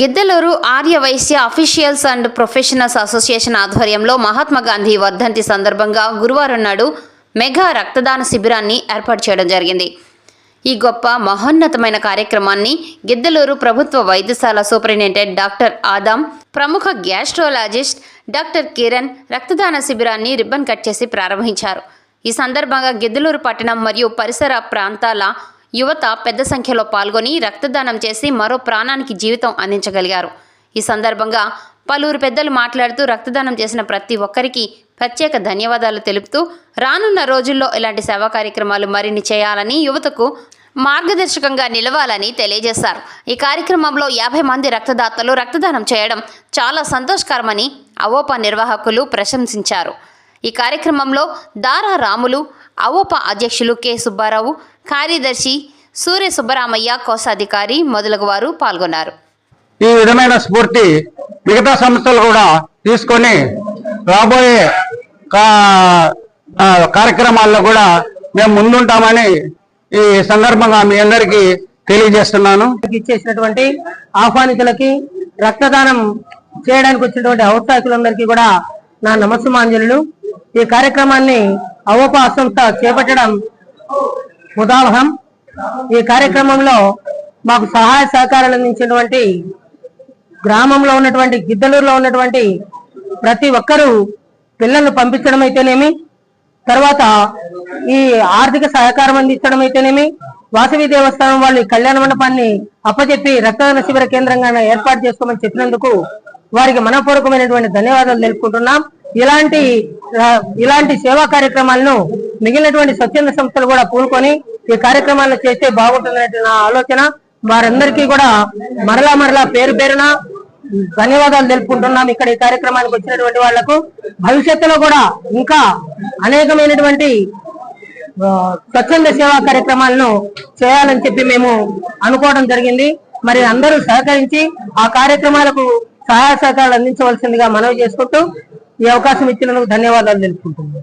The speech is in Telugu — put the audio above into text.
Giddalur Arya Vysya officials and professionals association ఆధ్వర్యంలో మహాత్మా గాంధీ వర్ధంతి సందర్భంగా గురువారం నాడు మెగా రక్తదాన శిబిరాన్ని ఏర్పాటు చేయడం జరిగింది. ఈ గొప్ప మహోన్నతమైన కార్యక్రమాన్ని గిద్దలూరు ప్రభుత్వ వైద్యశాల సూపరింటెండెంట్ డాక్టర్ ఆదాం ప్రముఖ గ్యాస్ట్రోలాజిస్ట్ డాక్టర్ కిరణ్ రక్తదాన శిబిరాన్ని రిబ్బన్ కట్ చేసి ప్రారంభించారు. ఈ సందర్భంగా గిద్దలూరు పట్టణం మరియు పరిసర ప్రాంతాల యువత పెద్ద సంఖ్యలో పాల్గొని రక్తదానం చేసి మరో ప్రాణానికి జీవితం అందించగలిగారు. ఈ సందర్భంగా పలువురు పెద్దలు మాట్లాడుతూ రక్తదానం చేసిన ప్రతి ఒక్కరికి ప్రత్యేక ధన్యవాదాలు తెలుపుతూ రానున్న రోజుల్లో ఇలాంటి సేవా కార్యక్రమాలు మరిన్ని చేయాలని యువతకు మార్గదర్శకంగా నిలవాలని తెలియజేశారు. ఈ కార్యక్రమంలో యాభై మంది రక్తదాతలు రక్తదానం చేయడం చాలా సంతోషకరమని అవోపా నిర్వాహకులు ప్రశంసించారు. ఈ కార్యక్రమంలో దారా రాములు అవోపా అధ్యక్షులు కె సుబ్బారావు కార్యదర్శి సూర్య సుబ్బరామయ్య కోశాధికారి మొదలగు వారు పాల్గొన్నారు. ఈ విధమైన స్ఫూర్తి మిగతా సంస్థలు కూడా తీసుకొని రాబోయే కార్యక్రమాల్లో కూడా మేము ముందుంటామని ఈ సందర్భంగా మీ అందరికీ తెలియజేస్తున్నాను. ఇచ్చేసినటువంటి ఆహ్వానితులకి రక్తదానం చేయడానికి వచ్చినటువంటి ఔత్సాహికులందరికీ కూడా నా నమస్సుమాంజలు ఈ కార్యక్రమాన్ని అవోపా సంస్థ చేపట్టడం ఉదాహం ఈ కార్యక్రమంలో మాకు సహాయ సహకారాలు అందించినటువంటి గ్రామంలో ఉన్నటువంటి గిద్దలూరులో ఉన్నటువంటి ప్రతి ఒక్కరూ పిల్లలను పంపించడం అయితేనేమి తర్వాత ఈ ఆర్థిక సహకారం అందించడం అయితేనేమి వాసవి దేవస్థానం వాళ్ళు కళ్యాణ మండపాన్ని అప్పచెప్పి రక్తదాన శిబిర కేంద్రంగా ఏర్పాటు చేసుకోమని చెప్పినందుకు వారికి మనపూర్వకమైనటువంటి ధన్యవాదాలు తెలుపుకుంటున్నాం. ఇలాంటి ఇలాంటి సేవా కార్యక్రమాలను మిగిలినటువంటి స్వచ్ఛంద సంస్థలు కూడా పూనుకొని ఈ కార్యక్రమాలను చేస్తే బాగుంటుందనే నా ఆలోచన. వారందరికీ కూడా మరలా మరలా పేరు పేరున ధన్యవాదాలు తెలుపుకుంటున్నాం ఇక్కడ ఈ కార్యక్రమానికి వచ్చినటువంటి వాళ్ళకు. భవిష్యత్తులో కూడా ఇంకా అనేకమైనటువంటి స్వచ్ఛంద సేవా కార్యక్రమాలను చేయాలని చెప్పి మేము అనుకోవడం జరిగింది. మరి అందరూ సహకరించి ఆ కార్యక్రమాలకు సహాయ సహకారాలు అందించవలసిందిగా మనవి చేసుకుంటూ ఈ అవకాశం ఇచ్చినందుకు ధన్యవాదాలు తెలుపుకుంటున్నాం